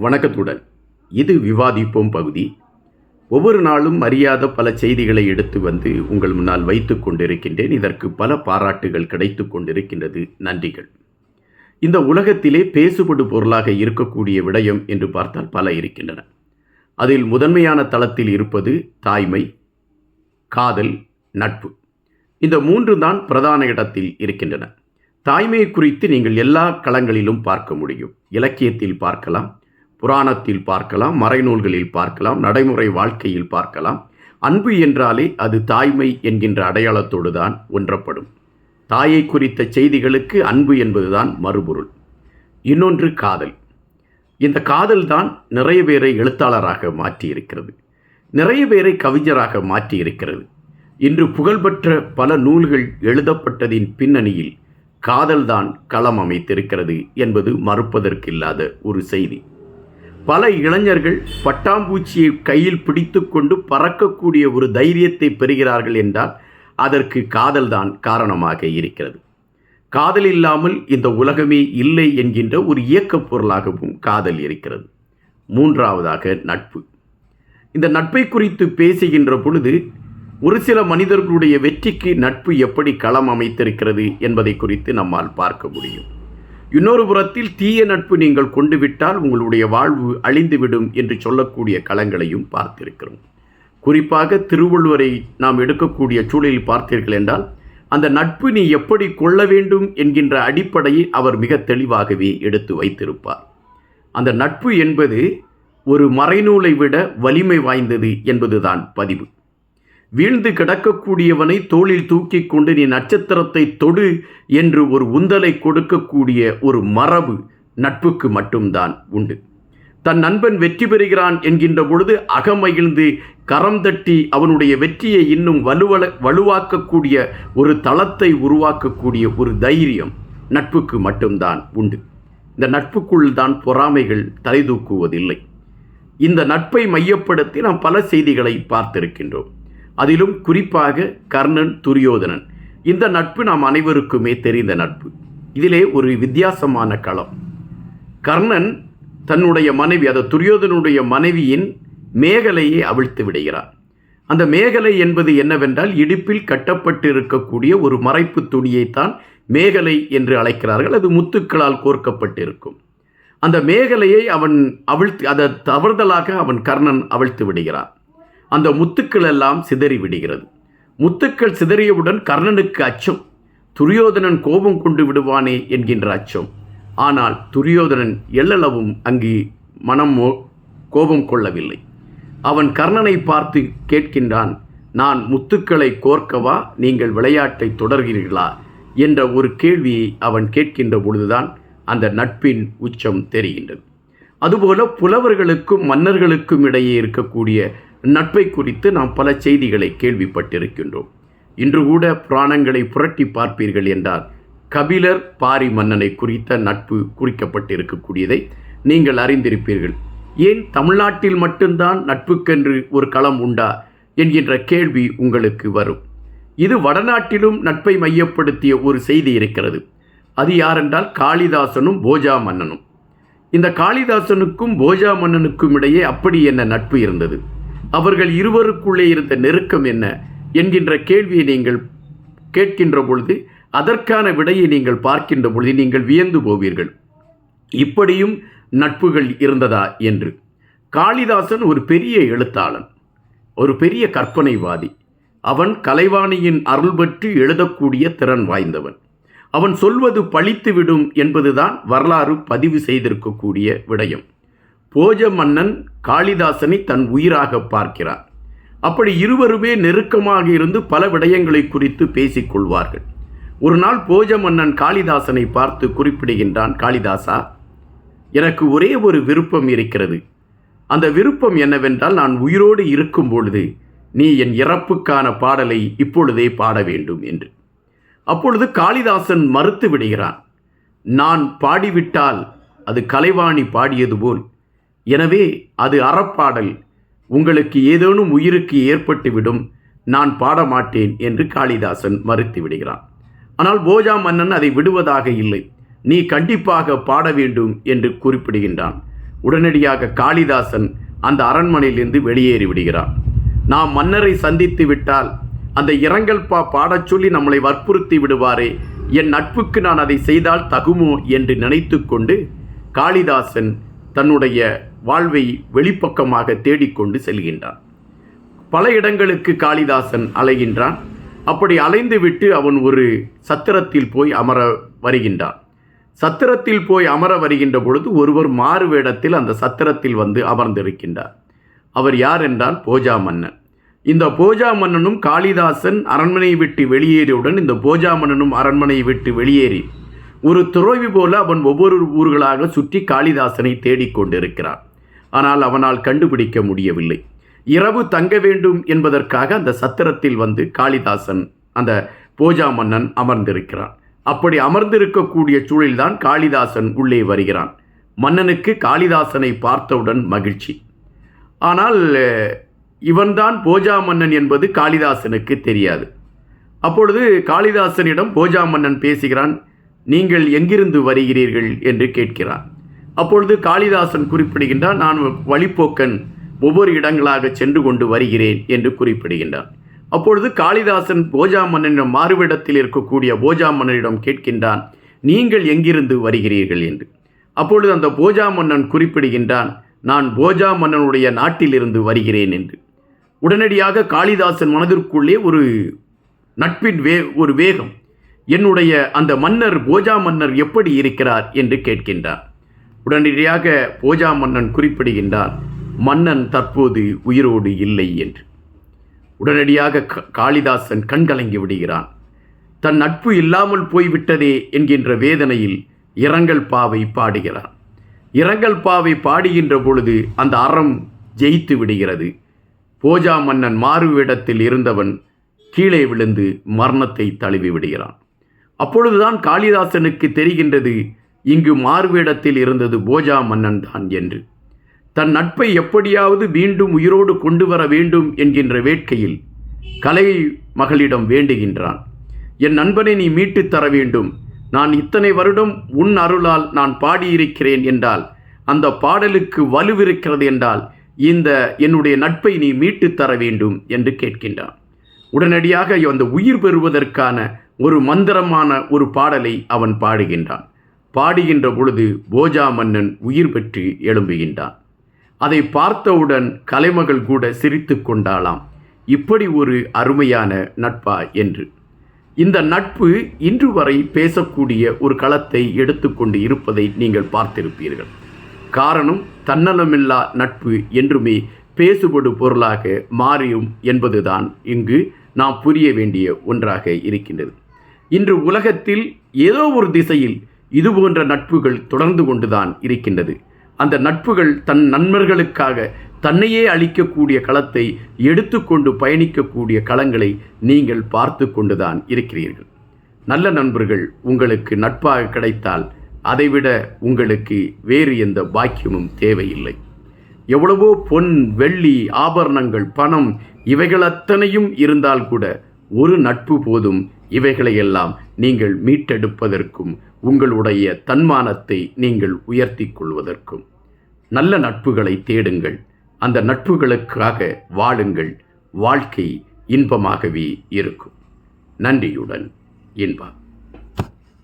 வணக்கத்துடன். இது விவாதிப்போம் பகுதி. ஒவ்வொரு நாளும் அறியாத பல செய்திகளை எடுத்து வந்து உங்கள் முன்னால் வைத்து கொண்டிருக்கின்றேன். இதற்கு பல பாராட்டுகள் கிடைத்து கொண்டிருக்கின்றது. நன்றிகள். இந்த உலகத்திலே பேசுபடு பொருளாக இருக்கக்கூடிய விடயம் என்று பார்த்தால் பல இருக்கின்றன. அதில் முதன்மையான தளத்தில் இருப்பது தாய்மை காதல் நட்பு. இந்த மூன்று தான் பிரதான இடத்தில் இருக்கின்றன. தாய்மை குறித்து நீங்கள் எல்லா களங்களிலும் பார்க்க முடியும். இலக்கியத்தில் பார்க்கலாம் புராணத்தில் பார்க்கலாம் மறைநூல்களில் பார்க்கலாம் நடைமுறை வாழ்க்கையில் பார்க்கலாம். அன்பு என்றாலே அது தாய்மை என்கின்ற அடையாளத்தோடு தான் ஒன்றப்படும். தாயை குறித்த செய்திகளுக்கு அன்பு என்பதுதான் மறுபொருள். இன்னொன்று காதல். இந்த காதல் தான் நிறைய பேரை எழுத்தாளராக மாற்றியிருக்கிறது. நிறைய பேரை கவிஞராக மாற்றியிருக்கிறது. இன்று புகழ்பெற்ற பல நூல்கள் எழுதப்பட்டதின் பின்னணியில் காதல்தான் களம் அமைத்திருக்கிறது என்பது மறுப்பதற்கில்லாத ஒரு செய்தி. பல இளைஞர்கள் பட்டாம்பூச்சியை கையில் பிடித்துக்கொண்டு பறக்கக்கூடிய ஒரு தைரியத்தை பெறுகிறார்கள் என்றால் அதற்கு காதல்தான் காரணமாக இருக்கிறது. காதல் இல்லாமல் இந்த உலகமே இல்லை என்கின்ற ஒரு இயக்கப் பொருளாகவும் காதல் இருக்கிறது. மூன்றாவதாக நட்பு. இந்த நட்பை குறித்து பேசுகின்ற பொழுது ஒரு சில மனிதர்களுடைய வெற்றிக்கு நட்பு எப்படி களம் அமைத்திருக்கிறது என்பதை குறித்து நம்மால் பார்க்க முடியும். இன்னொரு புறத்தில் தீய நட்பு நீங்கள் கொண்டு விட்டால் உங்களுடைய வாழ்வு அழிந்துவிடும் என்று சொல்லக்கூடிய களங்களையும் பார்த்திருக்கிறோம். குறிப்பாக திருவள்ளுவரை நாம் எடுக்கக்கூடிய சூழலில் பார்த்தீர்கள் என்றால் அந்த நட்பு நீ எப்படி கொள்ள வேண்டும் என்கின்ற அடிப்படையை அவர் மிக தெளிவாகவே எடுத்து வைத்திருப்பார். அந்த நட்பு என்பது ஒரு மறைநூலை விட வலிமை வாய்ந்தது என்பதுதான் பதிவு. வீழ்ந்து கிடக்கக்கூடியவனை தோளில் தூக்கி கொண்டு நீ நட்சத்திரத்தை தொடு என்று ஒரு உந்தலை கொடுக்கக்கூடிய ஒரு மரபு நட்புக்கு மட்டும்தான் உண்டு. தன் நண்பன் வெற்றி பெறுகிறான் என்கின்ற பொழுது அகமகிழ்ந்து கரம் தட்டி அவனுடைய வெற்றியை இன்னும் வலுவல வலுவாக்கக்கூடிய ஒரு தளத்தை உருவாக்கக்கூடிய ஒரு தைரியம் நட்புக்கு மட்டும்தான் உண்டு. இந்த நட்புக்குள் தான் பொறாமைகள் தலைதூக்குவதில்லை இந்த நட்பை மையப்படுத்தி நாம் பல செய்திகளை பார்த்திருக்கின்றோம். அதிலும் குறிப்பாக கர்ணன் துரியோதனன். இந்த நட்பு நாம் அனைவருக்குமே தெரிந்த நட்பு. இதிலே ஒரு வித்தியாசமான களம். கர்ணன் தன்னுடைய மனைவி அதை துரியோதனுடைய மனைவியின் மேகலையை அவிழ்த்து விடுகிறார் அந்த மேகலை என்பது என்னவென்றால் இடுப்பில் கட்டப்பட்டு இருக்கக்கூடிய ஒரு மறைப்பு துணியைத்தான் மேகலை என்று அழைக்கிறார்கள். அது முத்துக்களால் கோர்க்கப்பட்டிருக்கும். அந்த மேகலையை அவன் அவிழ்த்து அதை தவறுதலாக அவன் கர்ணன் அவிழ்த்து விடுகிறான். அந்த முத்துக்கள் எல்லாம் சிதறி விடுகிறது. முத்துக்கள் சிதறியவுடன் கர்ணனுக்கு அச்சம். துரியோதனன் கோபம் கொண்டு விடுவானே என்கின்ற அச்சம். ஆனால் துரியோதனன் எள்ளளவும் அங்கு மனம் கோபம் கொள்ளவில்லை. அவன் கர்ணனை பார்த்து கேட்கின்றான் நான் முத்துக்களை கோர்க்கவா? நீங்கள் விளையாட்டை தொடர்கிறீர்களா? என்ற ஒரு கேள்வியை அவன் கேட்கின்ற பொழுதுதான் அந்த நட்பின் உச்சம் தெரிகின்றது. அதுபோல புலவர்களுக்கும் மன்னர்களுக்கும் இடையே இருக்கக்கூடிய நட்பை குறித்து நாம் பல செய்திகளை கேள்விப்பட்டிருக்கின்றோம். இன்று கூட புராணங்களை புரட்டி பார்ப்பீர்கள் என்றால் கபிலர் பாரி மன்னனை குறித்த நட்பு குறிக்கப்பட்டிருக்கக்கூடியதை நீங்கள் அறிந்திருப்பீர்கள். ஏன் தமிழ்நாட்டில் மட்டும்தான் நட்புக்கென்று ஒரு களம் உண்டா என்கின்ற கேள்வி உங்களுக்கு வரும். இது வடநாட்டிலும் நட்பை மையப்படுத்திய ஒரு செய்தி இருக்கிறது. அது யாரென்றால் காளிதாசனும் போஜா மன்னனும். இந்த காளிதாசனுக்கும் போஜா மன்னனுக்கும் இடையே அப்படி என்ன நட்பு இருந்தது? அவர்கள் இருவருக்குள்ளே இருந்த நெருக்கம் என்ன என்கின்ற கேள்வியை நீங்கள் கேட்கின்ற பொழுது அதற்கான விடையை நீங்கள் பார்க்கின்ற பொழுது நீங்கள் வியந்து போவீர்கள். இப்படியும் நட்புகள் இருந்ததா என்று. காளிதாசன் ஒரு பெரிய எழுத்தாளன் ஒரு பெரிய கற்பனைவாதி. அவன் கலைவாணியின் அருள் பெற்று எழுதக்கூடிய திறன் வாய்ந்தவன். அவன் சொல்வது பழித்துவிடும் என்பதுதான் வரலாறு பதிவு செய்திருக்கக்கூடிய விடயம். போஜ மன்னன் காளிதாசனை தன் உயிராக பார்க்கிறார். அப்படி இருவருமே நெருக்கமாக இருந்து பல விடயங்களை குறித்து பேசிக்கொள்வார்கள் ஒரு நாள் போஜ மன்னன் காளிதாசனை பார்த்து குறிப்பிடுகின்றான் காளிதாசா எனக்கு ஒரே ஒரு விருப்பம் இருக்கிறது. அந்த விருப்பம் என்னவென்றால் நான் உயிரோடு இருக்கும் பொழுது நீ என் இறப்புக்கான பாடலை இப்பொழுதே பாட வேண்டும் என்று. அப்பொழுது காளிதாசன் மறுத்து விடுகிறான் நான் பாடிவிட்டால் அது கலைவாணி பாடியது போல் எனவே அது அறப்பாடல். உங்களுக்கு ஏதேனும் உயிருக்கு ஏற்பட்டுவிடும் நான் பாடமாட்டேன் என்று காளிதாசன் மறுத்து விடுகிறான் ஆனால் போஜா மன்னன் அதை விடுவதாக இல்லை. நீ கண்டிப்பாக பாட வேண்டும் என்று குறிப்பிடுகின்றான். உடனடியாக காளிதாசன் அந்த அரண்மனையிலிருந்து வெளியேறி விடுகிறான். நாம் மன்னரை சந்தித்து விட்டால் அந்த இரங்கல் பா பாடச் சொல்லி நம்மளை வற்புறுத்தி விடுவாரே. என் நட்புக்கு நான் அதை செய்தால் தகுமோ என்று நினைத்து கொண்டு காளிதாசன் தன்னுடைய வாழ்வை வெளிப்பக்கமாக தேடிக்கொண்டு செல்கின்றான். பல இடங்களுக்கு காளிதாசன் அலைகின்றான். அப்படி அலைந்துவிட்டு அவன் ஒரு சத்திரத்தில் போய் அமர வருகின்றான். சத்திரத்தில் போய் அமர வருகின்ற பொழுது ஒருவர் மாறு வேடத்தில் அந்த சத்திரத்தில் வந்து அமர்ந்திருக்கின்றார். அவர் யார் என்றால் போஜா மன்னன் இந்த போஜா மன்னனும் காளிதாசன் அரண்மனையை விட்டு வெளியேறியவுடன் இந்த போஜா மன்னனும் அரண்மனையை விட்டு வெளியேறி ஒரு துறவி போல அவன் ஒவ்வொரு ஊர்களாக சுற்றி காளிதாசனை தேடிக்கொண்டிருக்கிறான். ஆனால் அவனால் கண்டுபிடிக்க முடியவில்லை. இரவு தங்க வேண்டும் என்பதற்காக அந்த சத்திரத்தில் வந்து காளிதாசன் அந்த போஜா மன்னன் அமர்ந்திருக்கிறான். அப்படி அமர்ந்திருக்கக்கூடிய சூழலில்தான் காளிதாசன் உள்ளே வருகிறான். மன்னனுக்கு காளிதாசனை பார்த்தவுடன் மகிழ்ச்சி. ஆனால் இவன்தான் போஜா மன்னன் என்பது காளிதாசனுக்கு தெரியாது. அப்பொழுது காளிதாசனிடம் போஜா மன்னன் பேசுகிறான் நீங்கள் எங்கிருந்து வருகிறீர்கள்? என்று கேட்கிறான். அப்பொழுது காளிதாசன் குறிப்பிடுகின்றான் நான் வழிப்போக்கன் ஒவ்வொரு இடங்களாக சென்று கொண்டு வருகிறேன் என்று குறிப்பிடுகின்றான் அப்பொழுது காளிதாசன் போஜா மன்னனிடம் மாறுவிடத்தில் இருக்கக்கூடிய போஜா மன்னனிடம் கேட்கின்றான் நீங்கள் எங்கிருந்து வருகிறீர்கள்? என்று. அப்பொழுது அந்த போஜா மன்னன் குறிப்பிடுகின்றான் நான் போஜா மன்னனுடைய நாட்டிலிருந்து வருகிறேன் என்று. உடனடியாக காளிதாசன் மனதிற்குள்ளே ஒரு நட்பின் வே ஒரு வேகம் என்னுடைய அந்த மன்னர் போஜா மன்னர் எப்படி இருக்கிறார்? என்று கேட்கின்றார். உடனடியாக போஜா மன்னன் குறிப்பிடுகின்றார் மன்னன் தற்போது உயிரோடு இல்லை என்று. உடனடியாக க- காளிதாசன் கண்கலங்கி விடுகிறான். தன் நட்பு இல்லாமல் போய்விட்டதே என்கின்ற வேதனையில் இரங்கல் பாவை பாடுகிறான். இரங்கல் பாவை பாடுகின்ற பொழுது அந்த அறம் ஜெயித்து விடுகிறது. போஜா மன்னன் மாறுவிடத்தில் இருந்தவன் கீழே விழுந்து மரணத்தை தழுவி விடுகிறான். அப்பொழுதுதான் காளிதாசனுக்கு தெரிகின்றது இங்கு மார்வேடத்தில் இருந்தது போஜா மன்னன் தான் என்று. தன் நட்பை எப்படியாவது மீண்டும் உயிரோடு கொண்டு வர வேண்டும் என்கின்ற வேட்கையில் கலை மகளிடம் வேண்டுகின்றான். என் நண்பனை நீ மீட்டுத் தர வேண்டும். நான் இத்தனை வருடம் உன் அருளால் நான் பாடியிருக்கிறேன் என்றால் அந்த பாடலுக்கு வலுவிருக்கிறது என்றால் இந்த என்னுடைய நட்பை நீ மீட்டுத் தர வேண்டும் என்று கேட்கின்றான். உடனடியாக அந்த உயிர் பெறுவதற்கான ஒரு மந்திரமான ஒரு பாடலை அவன் பாடுகின்றான். பாடுகின்ற பொழுது போஜா மன்னன் உயிர் பெற்று எழும்புகின்றான். அதை பார்த்தவுடன் கலைமகள் கூட சிரித்து கொண்டாளாம். இப்படி ஒரு அருமையான நட்பா என்று. இந்த நட்பு இன்று வரை பேசக்கூடிய ஒரு களத்தை எடுத்துக்கொண்டு இருப்பதை நீங்கள் பார்த்திருப்பீர்கள். காரணம் தன்னலமில்லா நட்பு என்றுமே பேசுபடு பொருளாக மாறியும் என்பதுதான் இங்கு நாம் புரிய வேண்டிய ஒன்றாக இருக்கின்றது. இன்று உலகத்தில் ஏதோ ஒரு திசையில் இது போன்ற நட்புகள் தொடர்ந்து கொண்டுதான் இருக்கின்றது. அந்த நட்புகள் தன் நண்பர்களுக்காக தன்னையே அளிக்கக்கூடிய களத்தை எடுத்துக்கொண்டு பயணிக்கக்கூடிய களங்களை நீங்கள் பார்த்து கொண்டுதான் இருக்கிறீர்கள். நல்ல நண்பர்கள் உங்களுக்கு நட்பாக கிடைத்தால் அதைவிட உங்களுக்கு வேறு எந்த பாக்கியமும் தேவையில்லை. எவ்வளவோ பொன் வெள்ளி ஆபரணங்கள் பணம் இவைகள் அத்தனையும் இருந்தால் கூட ஒரு நட்பு போதும் இவைகளையெல்லாம் நீங்கள் மீட்டெடுப்பதற்கும் உங்களுடைய தன்மானத்தை நீங்கள் உயர்த்தி கொள்வதற்கும் நல்ல நட்புகளை தேடுங்கள். அந்த நட்புகளுக்காக வாழுங்கள். வாழ்க்கை இன்பமாகவே இருக்கும். நன்றியுடன் இன்பம்.